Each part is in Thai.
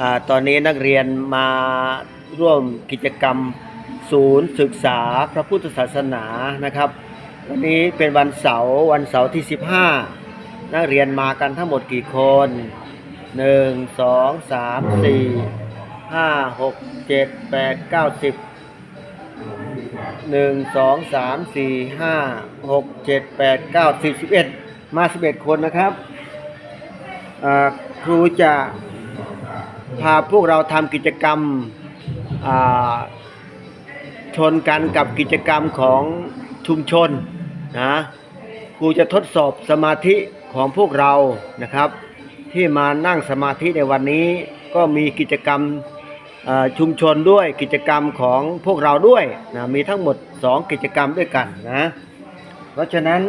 อตอนนี้นักเรียนมาร่วมกิจกรรมศูนย์ศึกษาพระพุทธศาสนานะครับ วันนี้เป็นวันเสาร์วันเสาร์ที่ 15 นักเรียนมากันทั้งหมดกี่คน 1 2 3 4 5 6 7 8 9 10หนึ่งสองสามสี่ห้าหกเจ็ดแปดเก้าสิบสิบเอ็ดมาสิบเอ็ดคนนะครับครูจะ พาพวกเราทำกิจกรรมชนกันกับกิจกรรมของชุมชนนะครูจะทดสอบสมาธิของพวกเรานะครับ ที่มานั่งสมาธิในวันนี้ ก็มีกิจกรรมชุมชนด้วยกิจกรรมของพวกเราด้วยนะมีทั้งหมด 2 กิจกรรมด้วยกันนะเพราะฉะนั้น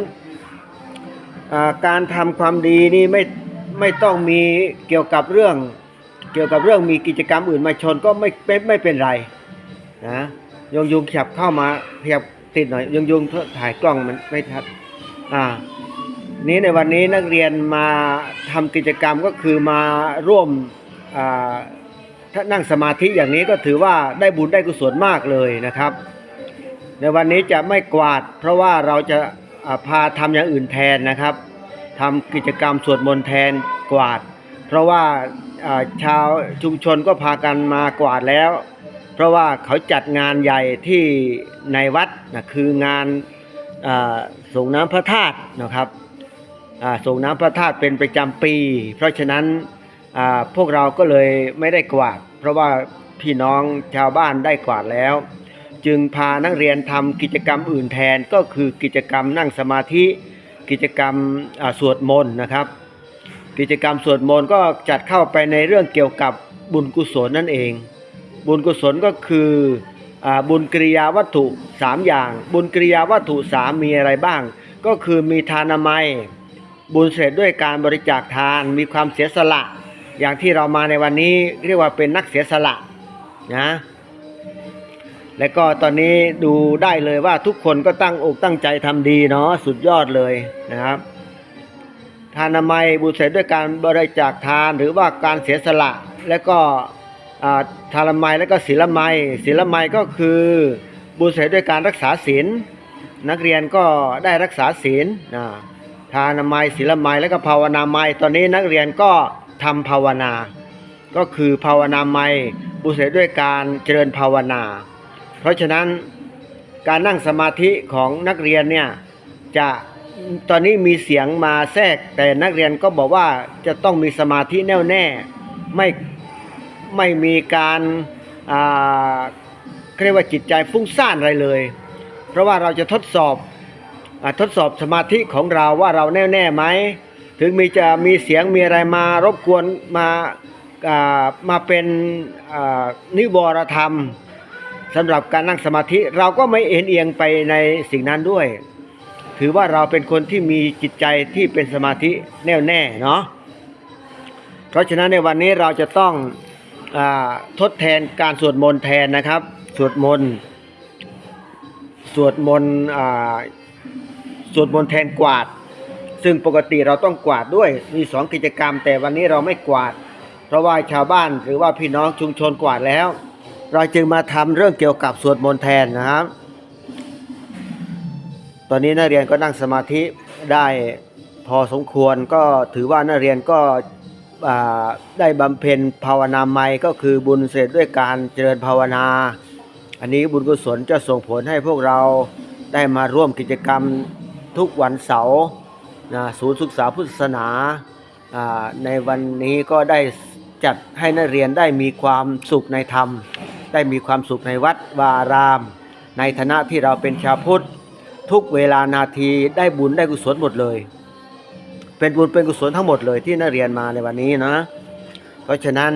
การทำความดีนี่ไม่ไม่ต้องมีเกี่ยวกับเรื่อง เกี่ยวกับเรื่องมีกิจกรรมอื่นมาชนก็ไม่ไม่ไม่เป็นไรนะยงยุงขยับเข้ามาขยับติดหน่อยยงยุงถ่ายกล้องมันไม่ทัดอ่านี้ในวันนี้นักเรียนมาทำกิจกรรมก็คือมาร่วมอ่าถ้านั่งสมาธิอย่างนี้ก็ถือว่าได้บุญได้กุศลมากเลยนะครับ ในวันนี้จะไม่กวาด เพราะว่าเราจะาพาทำอย่างอื่นแทนนะครับทำกิจกรรมสวดมนต์แทนกวาด เพราะว่าชาวชุมชนก็พากันมากวาดแล้ว เพราะว่าเขาจัดงานใหญ่ที่ในวัดนะคืองานส่งน้ำพระธาตุนะครับส่งน้ำพระธาตุเป็นประจำปี เพราะฉะนั้นพวกเราก็เลยไม่ได้กวาด เพราะว่าพี่น้องชาวบ้านได้กวาดแล้ว จึงพานักเรียนทำกิจกรรมอื่นแทนก็คือกิจกรรมนั่งสมาธิกิจกรรมสวดมนต์นะครับ กิจกรรมสวดมนต์ก็จัดเข้าไปในเรื่องเกี่ยวกับบุญกุศลนั่นเอง บุญกุศลก็คืออบุญกิริยาวัตถุ 3 อย่าง บุญกิริยาวัตถุ 3 มีอะไรบ้าง ก็คือมีทานามัย บุญเสร็จด้วยการบริจาคทานมีความเสียสละ อย่างที่เรามาในวันนี้เรียกว่าเป็นนักเสียสละนะและก็ตอนนี้ดูได้เลยว่าทุกคนก็ตั้งอกตั้งใจทำดีเนาะสุดยอดเลยนะครับ ทานามัยบุญเสร็จด้วยการบริจาคทาน หรือว่าการเสียสละ และก็ทานามัยและก็ศีลไมยศีลไมยก็คือบุญเสร็จด้วยการรักษาศีลนักเรียนก็ได้รักษาศีลนะทานามัยศีลไมยและก็ภาวนาไมยตอนนี้นักเรียนก็ทำภาวนา ก็คือภาวนาไมยบุญเสร็จด้วยการเจริญภาวนา เพราะฉะนั้นการนั่งสมาธิของนักเรียนเนี่ยจะ ตอนนี้มีเสียงมาแทรก แต่นักเรียนก็บอกว่าจะต้องมีสมาธิแน่วแน่ไม่ไม่มีการเรียกว่าจิตใจฟุ้งซ่านอะไรเลย เพราะว่าเราจะทดสอบอทดสอบสมาธิของเราว่าเราแน่วแน่ไหมถึงมีจะมีเสียงมีอะไรมารบกวนมามาเป็นนิวรธรรมสำหรับการนั่งสมาธิ เราก็ไม่เอ็นเอียงไปในสิ่งนั้นด้วย ถือว่าเราเป็นคนที่มีจิตใจที่เป็นสมาธิแน่วแน่เนาะเพราะฉะนั้นในวันนี้เราจะต้องอทดแทนการสวดมนต์แทนนะครับ สวดมนต์สวดมนต์สวดมนต์แทนกวาด ซึ่งปกติเราต้องกวาดด้วยมีสองกิจกรรม แต่วันนี้เราไม่กวาด เพราะว่าชาวบ้านหรือว่าพี่น้องชุมชนกวาดแล้ว เราจึงมาทำเรื่องเกี่ยวกับสวดมนต์แทนนะครับ ตอนนี้นักเรียนก็นั่งสมาธิได้พอสมควรก็ถือว่านักเรียนก็ได้บำเพ็ญภาวนาใหม่ก็คือบุญเสร็จด้วยการเจริญภาวนา อันนี้บุญกุศลจะส่งผลให้พวกเราได้มาร่วมกิจกรรมทุกวันเสาร์ศูนย์ศึกษาพุทธศาสนา ในวันนี้ก็ได้จัดให้นักเรียนได้มีความสุขในธรรม ได้มีความสุขในวัดวาราม ในฐานะที่เราเป็นชาวพุทธ ทุกเวลานาทีได้บุญได้กุศลหมดเลย เป็นบุญเป็นกุศลทั้งหมดเลยที่นักเรียนมาในวันนี้นะ เพราะฉะนั้น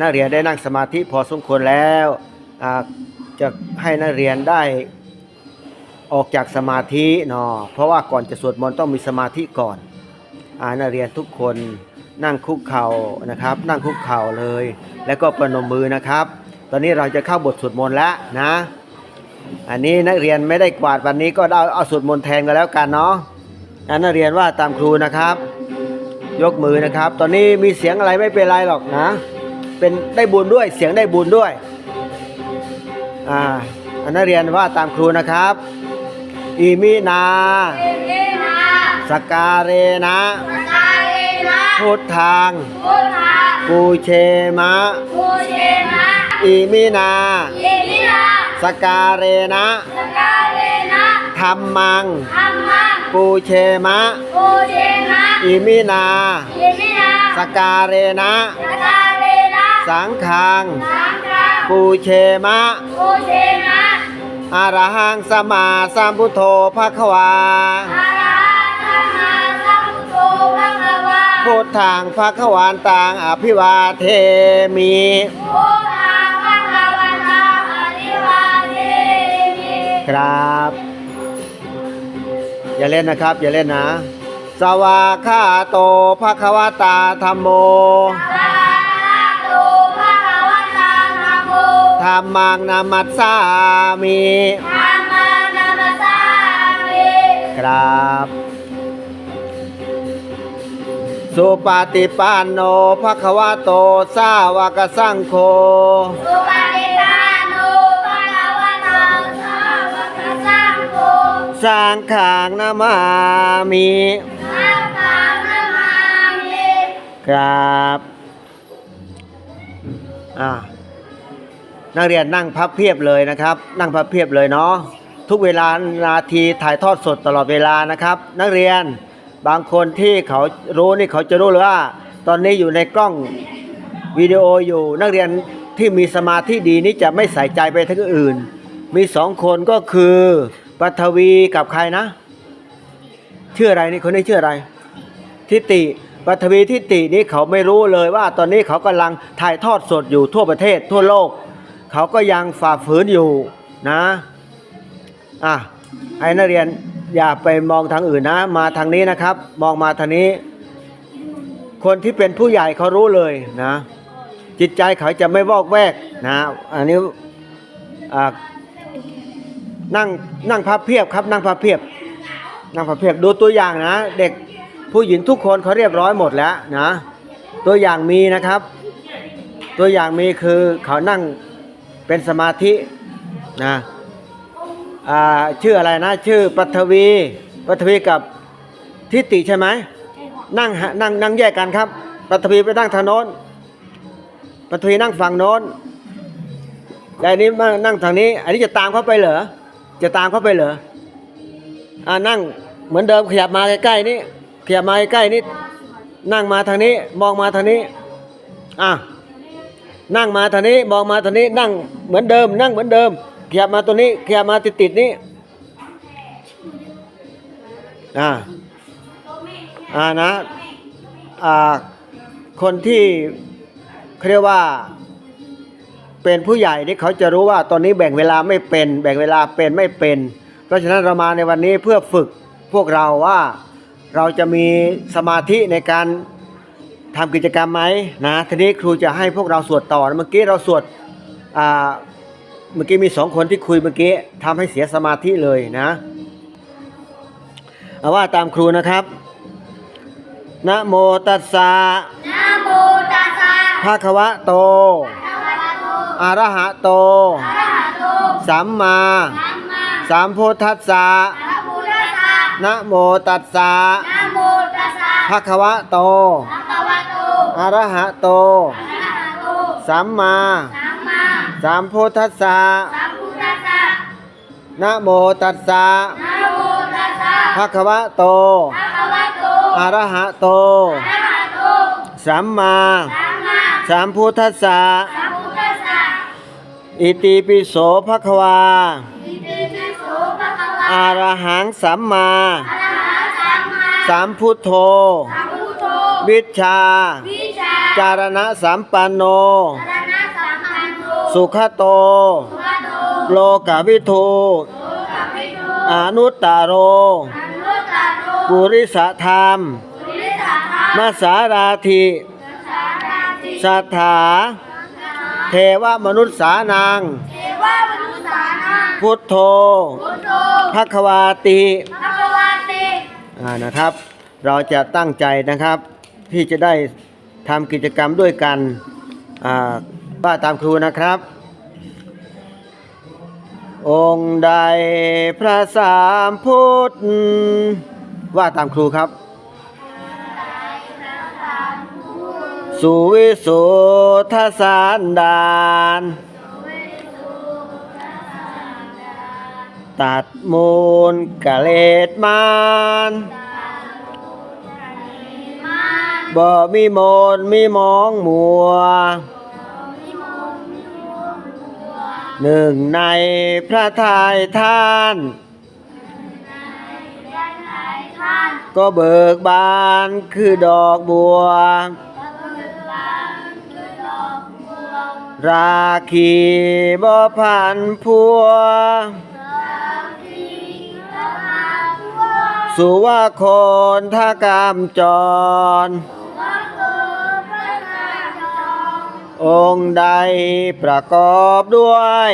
นักเรียนได้นั่งสมาธิพอสมควรแล้วจะให้นักเรียนได้ออกจากสมาธิเนาะเพราะว่าก่อนจะสวดมนต์ต้องมีสมาธิก่อนอานักเรียนทุกคนนั่งคุกเข่านะครับ นั่งคุกเข่าเลย แล้วก็ประนมมือนะครับ ตอนนี้เราจะเข้าบทสวดมนต์แล้วนะ อันนี้นักเรียนไม่ได้กวาดวันนี้ก็ได้เอาสวดมนต์แทนกันแล้วกันเนาะอันนักเรียนว่าตามครูนะครับ ยกมือนะครับ ตอนนี้มีเสียงอะไรไม่เป็นไรหรอกนะ เป็นได้บุญด้วยเสียงได้บุญด้วยอ่าอันนักเรียนว่าตามครูนะครับ อิมินาเอเกนาสการเรนะสกาเลนะพุทธังพุทธาปูเชมะภูเชนะอิมินาเยมินา สการเรนะสกาเลนะธรรมังธรรมัง ปูเชมะภูเชนะอิมินาเยมินา สการเรนะสกาเลนะ สังฆัง สังฆัง ปูเชมะภูเชนะอะระหังสมมาสัมพุทโธภะคะวาอาราธนาสัมพุทโธภะคะวาพุทธังภะคะวันตังอภิวาเทมิ ครับ อย่าเล่นนะครับ อย่าเล่นนะ สวาคาโตภะคะวตาธรรมโมสาธุภะคะวะตาธัมโมธรรมังนามัสสามิธัมมานัมสสามิครับสุปฏิปันโนภะคะวะโตสาวกสังโฆสุปฏิปั สังฆังนามามิสังฆังนามามิครับอ่านักเรียนนั่งพับเพียบเลยนะครับ นั่งพับเพียบเลยเนาะทุกเวลานาทีถ่ายทอดสดตลอดเวลานะครับ นักเรียนบางคนที่เขารู้นี่เขาจะรู้เลยว่า ตอนนี้อยู่ในกล้องวิดีโออยู่ นักเรียนที่มีสมาธิดีนี่จะไม่ใส่ใจไปทั้งอื่น มีสองคนก็คือ ปัทวีกับใครนะ ชื่ออะไรนี่คนนี้ชื่ออะไร ทิติปัทวีทิตินี้เขาไม่รู้เลยว่าตอนนี้เขากำลังถ่ายทอดสดอยู่ทั่วประเทศทั่วโลก เขาก็ยังฝ่าฝืนอยู่นะอะไอ้นักเรียนอย่าไปมองทางอื่นนะ มาทางนี้นะครับ มองมาทางนี้ คนที่เป็นผู้ใหญ่เขารู้เลยนะ จิตใจเขาจะไม่วอกแวกนะ อันนี้อ่า นั่งนั่งพับเพียบครับนั่งพับเพียบ นั่งพับเพียบดูตัวอย่างนะ เด็กผู้หญิงทุกคนเขาเรียบร้อยหมดแล้วนะ ตัวอย่างมีนะครับ ตัวอย่างมีคือเขานั่งเป็นสมาธินะชื่ออะไรนะ ชื่อปัทวีปัทวีกับทิติใช่ไหมนั่งนั่งนั่งแยกกันครับปัทวีไปนั่งทางโน้นปัทวีนั่งฝั่งโน้นแต่นนี้มานั่งทางนี้ อันนี้จะตามเขาไปเหรอ จะตามเขาไปเหรออ่านั่งเหมือนเดิมขยับมาใกล้ๆนี่ขยับมาใกล้ๆนี่นั่งมาทางนี้มองมาทางนี้อะนั่งมาทางนี้มองมาทางนี้นั่งเหมือนเดิม นั่งเหมือนเดิมขยับมาตัวนี้ขยับมาติดติดๆนี้อ่าอ่านะอ่าคนที่เขาเรียกว่า เป็นผู้ใหญ่นี่เขาจะรู้ว่าตอนนี้แบ่งเวลาไม่เป็น แบ่งเวลาเป็นไม่เป็น เพราะฉะนั้นเรามาในวันนี้เพื่อฝึกพวกเราว่าเราจะมีสมาธิในการทำกิจกรรมไหมนะทีนี้ครูจะให้พวกเราสวดต่อนะเมื่อกี้เราสวดอ่าเมื่อกี้มีสองคนที่คุยเมื่อกี้ทำให้เสียสมาธิเลยนะเอาว่าตามครูนะครับนะโมตัสสะนะโมตัสสะภะคะวะโตภะคะวะโต อะระหะโตอะระหะโต สัมมาสัมมาสัมพุทธัสสะสัมพุทธัสสะนะโมตัสสะนะโมตัสสะภะคะวะโตภะคะวะโตอะระหะโตอะระหะโต สัมมาสัมมาสัมพุทธัสสะสัมพุทธัสสะนะโมตัสสะนะโมตัสสะภะคะวะโตภะคะวะโตอะระหะโตอะระหะโต สัมมาสัมมาสัมพุทธัสสะสัมพุทธัสสะ อิติปิโสภะคะวาอิติปิโสภะคะวะอะระหังสัมมาอะระหะสัมมา สัมพุทโธสัมพุทโธวิชชาวิชา จารณะสัมปันโนสารณะสัมพันโตสุขโตสุขโต โลกวิทูโสกัมปิโตอนุตตโรอนุตตโรปุริสธรรมปุริสธรรม มาสาราธิสาราติสัทธา เทวมนุษย์สานังเทวมนุษย์สานังพุทโธ พุทโธภควาติภคววาติอ่านะครับ เราจะตั้งใจนะครับ ที่จะได้ทำกิจกรรมด้วยกันอ่าว่าตามครูนะครับองค์ใดพระสามพุทธว่าตามครูครับ สุวิสุทสารดานตัดมูลกะเลดมานบ่มีมนมีมองมัว หนึ่งในพระทายท่าน ก็เบิกบานคือดอกบัว ราคีบ่พันพัว สุว่าคนท่ากามจร องค์ใดประกอบด้วย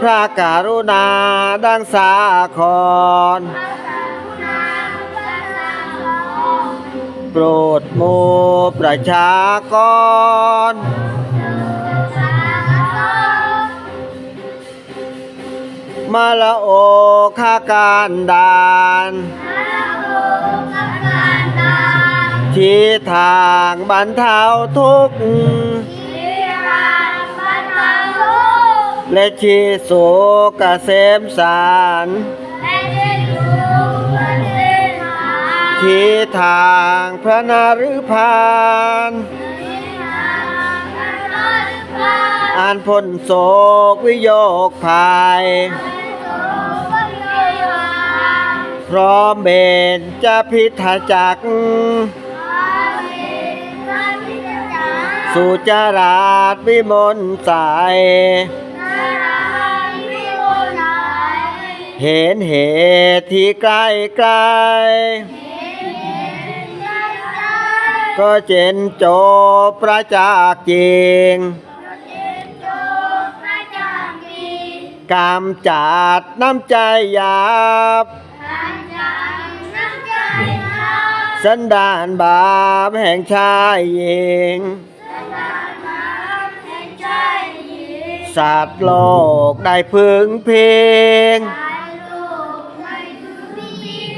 พระการุณาดังสาคร โปรดหมู่ประชากรมาละโอคาการดานที่ทางบรรเทาทุกข์และชีสุกเกษมสาร ที่ทางพระนฤพานอ่านพ้นโศกวิโยคภัย พร้อมเบนจะพิทจักรสุจาราชวิมลใสเห็นเหตุที่ใกล้ไกล ก็เจนโจประจักษ์จริงกำจัดน้ำใจหยาบ สันดานบาปแห่งชายหญิง สัตว์โลกได้พึงเพิง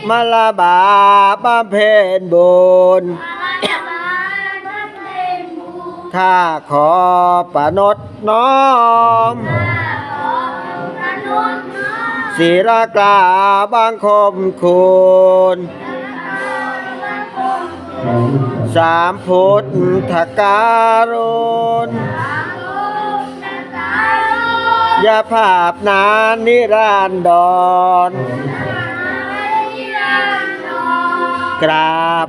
มาลาบาปบำเพ็ญบุญ ข้าขอประนดน้อมศีลกราบังคมคุณสามพุทธการุณยาภาพนานนิรันดรกราบ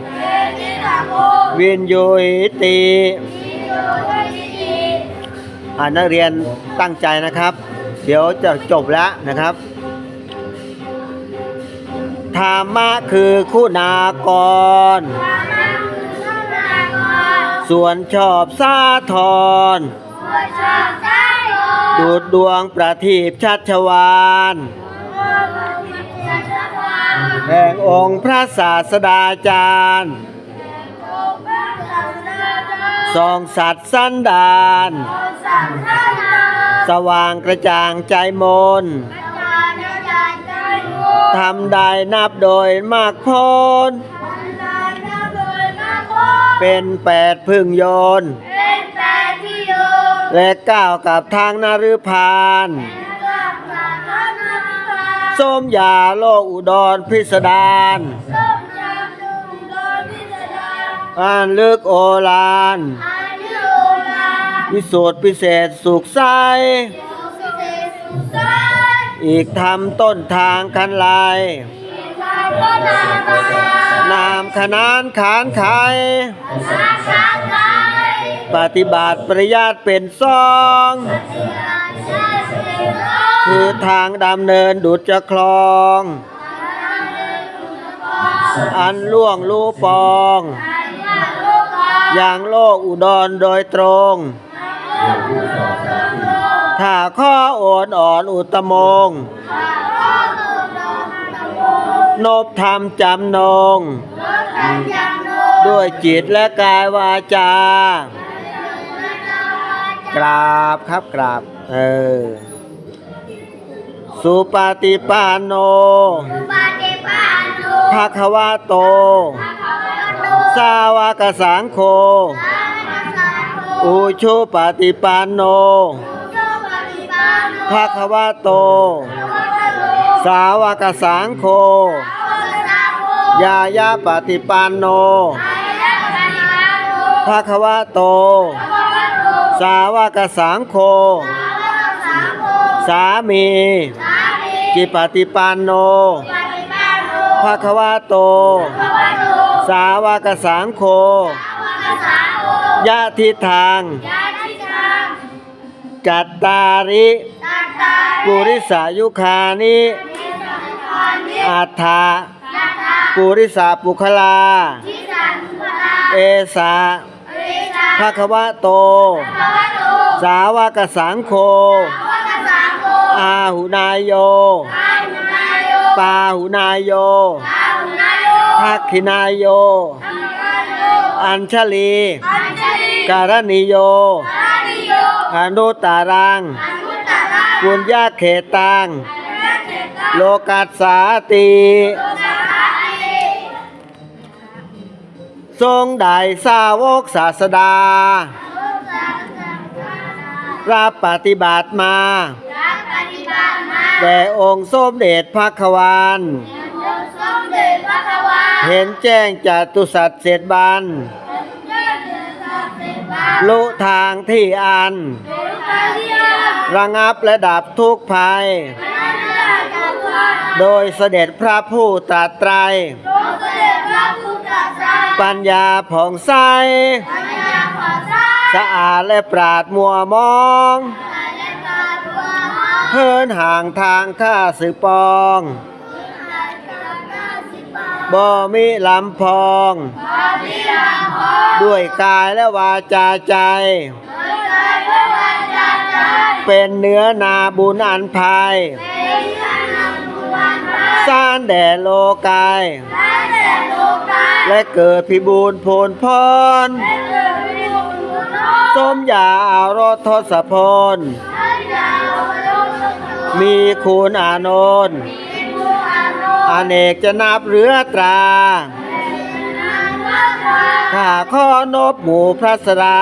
วินยุยติอ่านักเรียนตั้งใจนะครับ เดี๋ยวจะจบแล้วนะครับธรรมะคือคุณากร ส่วนชอบสาทร ดูดดวงประทีปชัชวานแห่งองค์พระศาสดาจารย์ ทรงสัตว์สันดาน สว่างกระจ่างใจมนทำได้นับโดยมากพลเป็นแปดพึ่งโยน และก้าวกับทางนฤพานส้มยาโลกอุดรพิสดาร อ่านลึกโอฬารวิสูตรพิเศษสุขใสอีกทำต้นทางคันลาย Bye. ขนานขานไขอาชาไกปฏิบัติปริยัติเป็นซองอาชาเสโลคือทางดำเนินดุจจะคลอง อันล่วงลูปองอันว่าลูก อ่อนอย่างโลกอุดรโดยตรง ถ้าข้อโอนอ่อนอุตมงนบธรรมจำนง ด้วยจิตและกายวาจา กราบครับกราบ เออ สุปฏิปันโนภาควะโต สาวกสังโฆอุชุปฏิปันโนภาควะโต สาวกสังโฆยายาปฏิปันโนภาควะโต สาวกสังโฆสามีจิปฏิปันโนภาควะโต สาวกสังโฆยะทิทาง จัตตาริปุริสายุคานิอัฏฐาปุริสาปุคลา เอสาภาควะโต สาวกสังโฆอาหุนายโย ปาหุนายโย ทักขินายโย อัญชลีการณิโย อนุตตารัง ปุญญาเขตัง โลกัสสาติทรงได้สาวกศาสดา รับปฏิบัติมา แต่องค์สมเด็จพระควาน เห็นแจ้งจตุสัตว์เสร็จบันลุทางที่อัน ระงับและดับทุกข์ภัย โดยเสด็จพระผู้ตรัสไตร ปัญญาผ่องใส สะอาดและปราดมัวมองเฮินห่างทางข้าสึกปอง บ่มีลำพอง ด้วยกายและวาจาใจ เป็นเนื้อนาบุญอันภัยสร้างแด่โลกายและเกิดพิบูรณ์โพลพรสมยาอารถทศพลมีคุณอานนท์ อเนกจะนับเรือตราข้าข้อนบหมู่พระสรา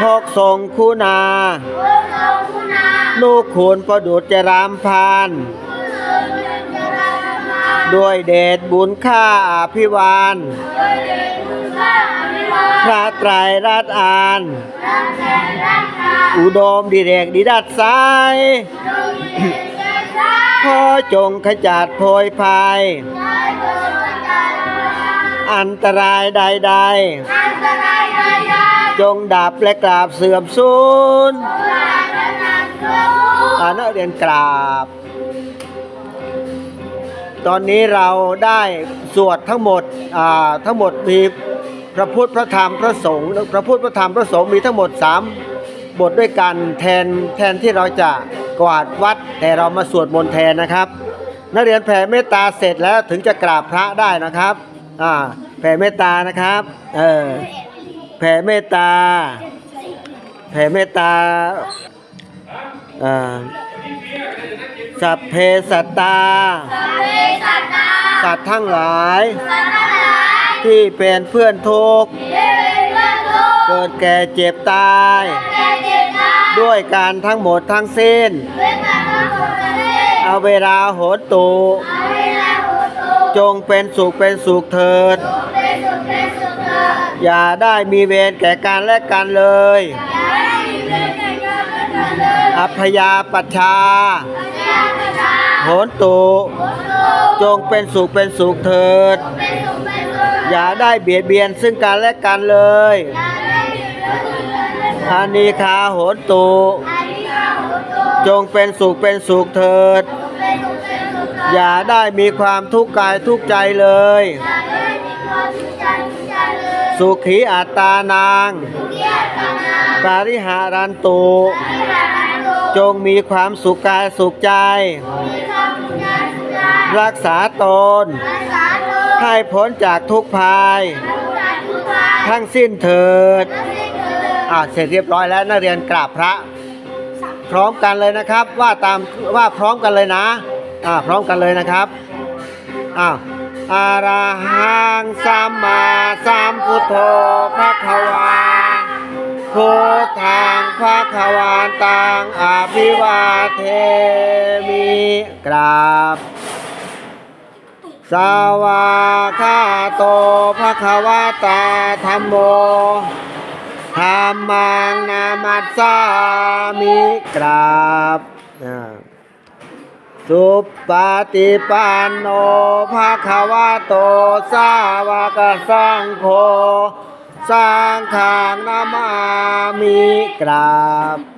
พกทรงคุณา ลูกขุนประดุจจะรามพานด้วยเดชบุญค่าอภิวานพระไตรรัตน์อาน อุดมดิเรกดิดัดสาย ขอจงขจัดโพยภัย อันตรายใดๆ จงดับและกราบเสื่อมสูญอานักเรียนกราบ ตอนนี้เราได้สวดทั้งหมดอ่าทั้งหมดมีพระพุทธพระธรรมพระสงฆ์พระพุทธพระธรรมพระสงฆ์มีทั้งหมดสาม บทด้วยกันแทนแทนที่เราจะกวาดวัด แต่เรามาสวดมนต์แทนนะครับ นักเรียนแผ่เมตตาเสร็จแล้วถึงจะกราบพระได้นะครับอ่าแผ่เมตตานะครับเออแผ่เมตตา แผ่เมตตาอ่าสัพเพสัตตา สัตว์ทั้งหลาย ที่เป็นเพื่อนทุกข์เกิดแก่เจ็บตาย ด้วยการทั้งหมดทั้งสิ้น เอาเวลาโหนตุจงเป็นสุขเป็นสุขเถิด อย่าได้มีเวรแก่กันและกันเลย อัพยาปัชชายาประชาโหนตุพุทโธจงเป็นสุขเป็นสุขเถิดเป็นสุขเป็นสุขอย่าได้เบียดเบียนซึ่งกันและกันเลย อย่าได้เบียดเบียนซึ่งกันและกันอานิคาโหนตุอานิจาพุทโธจงเป็นสุขเป็นสุขเถิดเป็นสุขเป็นสุขอย่าได้มีความทุกข์กายทุกข์ใจเลยอย่าได้มีความทุกข์ใจทุกข์ใจเลย สุขีอัตตานางทุกข์ยากตานาปาริหารันตุที่หาโลจงมีความสุขกายสุขใจมีความทุกข์ยากทุกข์ยากรักษาตนรักษาโลให้พ้นจากทุกข์ภายทุกข์ยากทุกข์ยากทั้งสิ้นเถิดทั้งสิ้นเถิด อ่าเสร็จเรียบร้อยแล้วนักเรียนกราบพระ พร้อมกันเลยนะครับ ว่าตามว่าพร้อมกันเลยนะอ่าพร้อมกันเลยนะครับอ้าวอาราหังสัมมาสัมพุทโธภะคะวาพุทธังภะคะวันตังอภิวาเทมิกราบสวาคาโตภะคะวะตาธัมโม ธรรมังนามัสสามิกราบสุปฏิปันโนภะคะวะโต สาวกสังโฆสังฆังนามามิกราบ